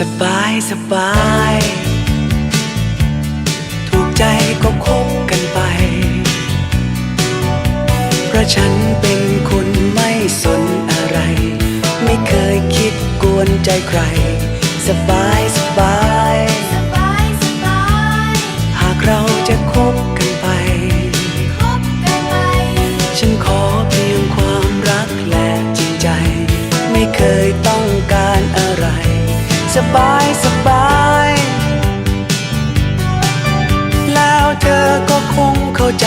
สบายสบาย ถูกใจก็คบกันไป เพราะฉันเป็นคนไม่สนอะไร ไม่เคยคิดกวนใจใคร สบายสบาย สบายสบาย แล้วเธอก็คงเข้าใจ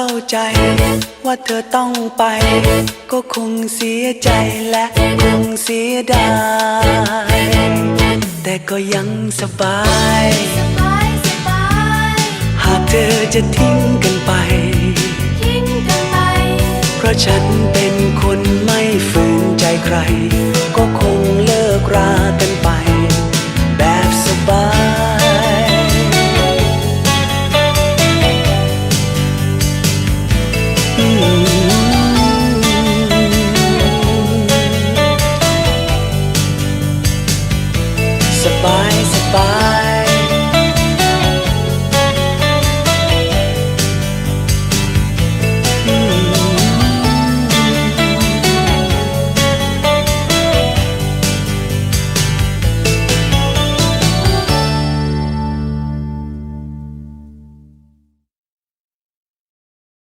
เข้าใจ ว่าเธอต้องไป ก็คงเสียใจและคงเสียดาย แต่ก็ยังสบาย หากเธอจะทิ้งกันไป เพราะฉันเป็นคนไม่ฝืนใจใคร ก็คงเลิกรา